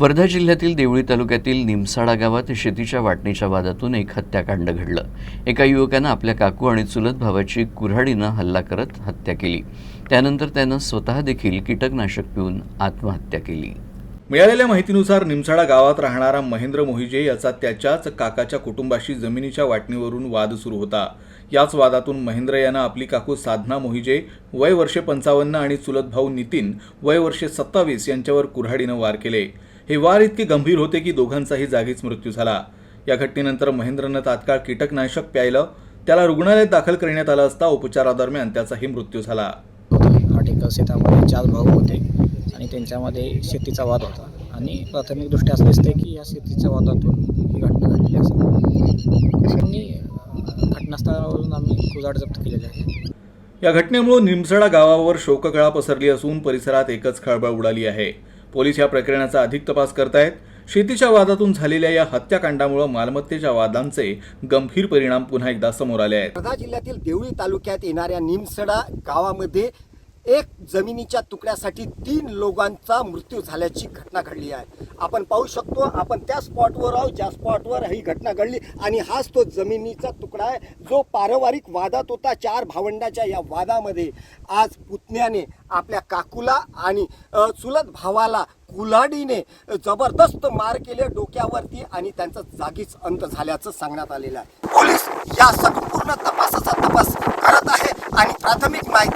वर्धा जिल्ह्यातील देवळी तालुक्यातील निमसाडा गावात शेतीच्या वाटणीच्या वादातून एक हत्याकांड घडलं. एका युवकानं आपल्या काकू आणि चुलत भावाची कुऱ्हाडीनं हल्ला करत हत्या केली. त्यानंतर त्यानं स्वतः देखील कीटकनाशक पिऊन आत्महत्या केली. मिळालेल्या माहितीनुसार निमसाडा गावात राहणारा महेंद्र मोहिजे याचा त्याच्याच काकाच्या कुटुंबाशी जमिनीच्या वाटणीवरून वाद सुरू होता. याच वादातून महेंद्र यानं आपली काकू साधना मोहिजे वय वर्षे पंचावन्न आणि चुलत भाऊ नितीन वय वर्षे सत्तावीस यांच्यावर कुऱ्हाडीनं वार केले. हे वार इतके गंभीर होते की दोघांचाही जागीच मृत्यू झाला. या घटनेनंतर महेंद्रनं तात्काळ कीटकनाशक प्यायलं. त्याला रुग्णालयात दाखल करण्यात आलं असता उपचारादरम्यान त्याचाही मृत्यू झाला. शेतामध्ये चार भाऊ होते आणि त्यांच्यामध्ये शेतीचा वाद होता. आणि प्राथमिकदृष्ट्या असं दिसते की या शेतीच्या वादातून ही घटना घडलेली असेल घटनास्थळावरून आम्ही कुजाड जप्त केलेले आहे. या घटनेमुळे निमसडा गावावर शोककळा पसरली असून परिसरात एकच खळबळ उडाली आहे. पोलीस या प्रकरणाचा अधिक तपास करतायत. शेतीच्या वादातून झालेल्या या हत्याकांडामुळे मालमत्तेच्या वादांचे गंभीर परिणाम पुन्हा एकदा समोर आले आहेत. वर्धा जिल्ह्यातील देवळी तालुक्यात येणाऱ्या निमसडा गावामध्ये एक जमिनीच्या तुकड्यासाठी तीन लोकांचा मृत्यू झाल्याची घटना घडली आहे. आपण पाहू शकतो आपण त्या स्पॉटवर आहोत ज्या स्पॉटवर ही घटना घडली आणि हाच तो जमिनीचा तुकडा आहे जो पारिवारिक वादात होता चार भावंडाच्या या वादामध्ये. आज पुतण्याने आपल्या काकूला आणि चुलत भावाला कुल्हाडीने जबरदस्त मार केले डोक्यावरती आणि त्यांचा जागीच अंत झाल्याचं सांगण्यात आलेलं आहे. पोलीस या संपूर्ण तपासाचा तपास करत आहे आणि प्राथमिक माहिती